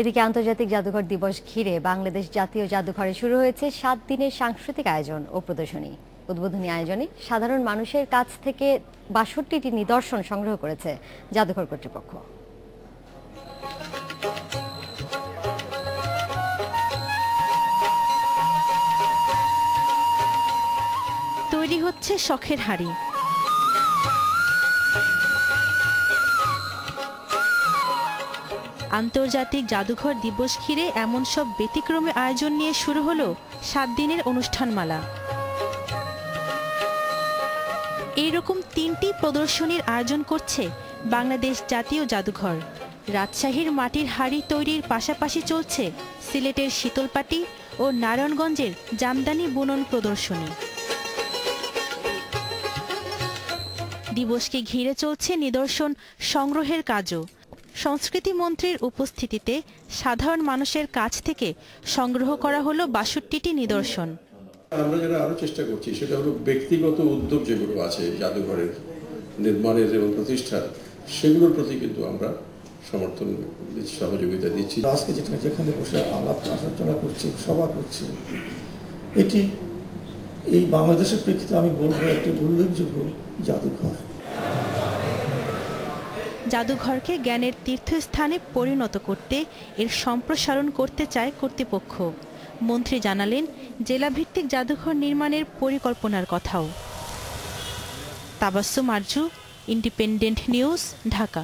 এদিকে আন্তর্জাতিক জাদুঘর দিবস ঘিরে বাংলাদেশ জাতীয় জাদুঘরে শুরু হয়েছে সাত দিনের সাংস্কৃতিক আয়োজন ও প্রদর্শনী। উদ্বোধনী আয়োজনে সাধারণ মানুষের কাছ থেকে বাষট্টিটি নিদর্শন সংগ্রহ করেছে জাদুঘর কর্তৃপক্ষ। তৈরি হচ্ছে শখের হাড়ি। আন্তর্জাতিক জাদুঘর দিবস ঘিরে এমন সব ব্যতিক্রমী আয়োজন নিয়ে শুরু হলো সাত দিনের অনুষ্ঠানমালা। এইরকম তিনটি প্রদর্শনীর আয়োজন করছে বাংলাদেশ জাতীয় জাদুঘর। রাজশাহীর মাটির হাড়ি তৈরির পাশাপাশি চলছে সিলেটের শীতলপাটি ও নারায়ণগঞ্জের জামদানি বুনন প্রদর্শনী। দিবসকে ঘিরে চলছে নিদর্শন, সংগ্রহের কাজও। সংস্কৃতি মন্ত্রীর উপস্থিতিতে সাধারণ মানুষের কাছ থেকে সংগ্রহ করা হলো বাষট্টিটি নিদর্শন। আমরা যেটা আরও চেষ্টা করছি সেটা হলো ব্যক্তিগত উদ্যোগ যেগুলো আছে, জাদুঘরের নির্মাণের এবং প্রতিষ্ঠার, সেগুলোর প্রতি কিন্তু আমরা সমর্থন, সহযোগিতা দিচ্ছি। আজকে যেটা যেখানে বসে আলাপ আলোচনা করছি, সভা করছি, এটি এই বাংলাদেশের প্রেক্ষিতে আমি বলব একটি উল্লেখযোগ্য জাদুঘর। জাদুঘরকে জ্ঞানের তীর্থস্থানে পরিণত করতে, এর সম্প্রসারণ করতে চায় কর্তৃপক্ষ। মন্ত্রী জানালেন, জেলাভিত্তিক জাদুঘর নির্মাণের পরিকল্পনার কথাও। Tabassum Arju, Independent News, Dhaka.